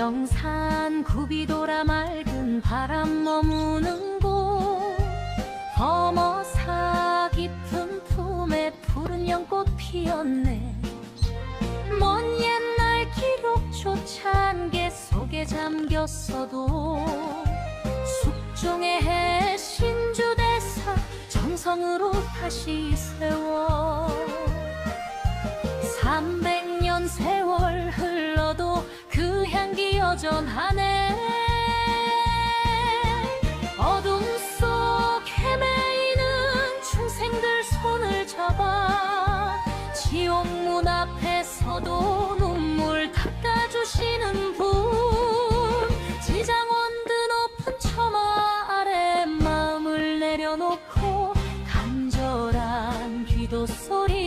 금정산 굽이 돌아 맑은 바람 머무는 곳. 어머사 깊은 품에 푸른 연꽃 피었네. 먼 옛날 기록조차 안개 속에 잠겼어도 숙종의 해 신주대사 정성으로 다시 세워. 300년 여전하네. 어둠 속 헤매이는 중생들 손을 잡아 지옥 문 앞에서도 눈물 닦아주시는 분. 지장원드 높은 처마 아래 마음을 내려놓고 간절한 기도 소리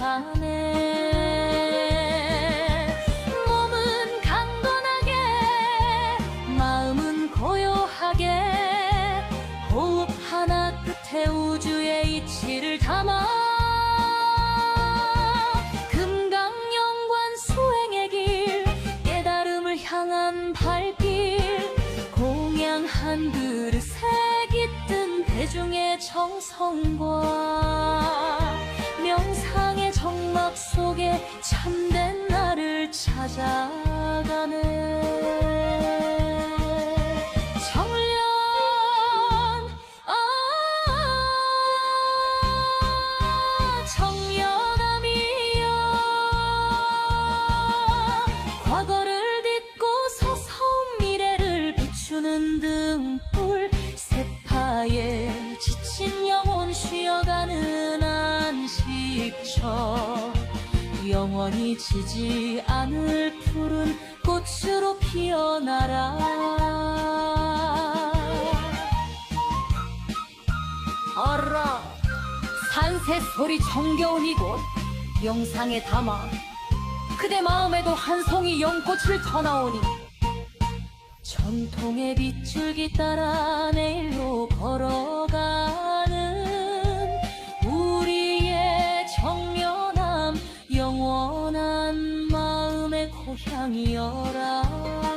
하네. 몸은 강건하게 마음은 고요하게 호흡 하나 끝에 우주의 이치를 담아 금강영관 수행의 길 깨달음을 향한 발길 공양 한 그릇에 깃든 대중의 정성과 찾아가네. 청년 아 청년아미여. 과거를 딛고 서서운 미래를 비추는 등불 세파에 지친 영혼 쉬어가는 안식처 영원히 지지 않을 푸른 꽃으로 피어나라. 알아 산새 소리 정겨운 이곳 영상에 담아 그대 마음에도 한 송이 연꽃을 터나오니 전통의 빗줄기 따라 걸어가 향이여라.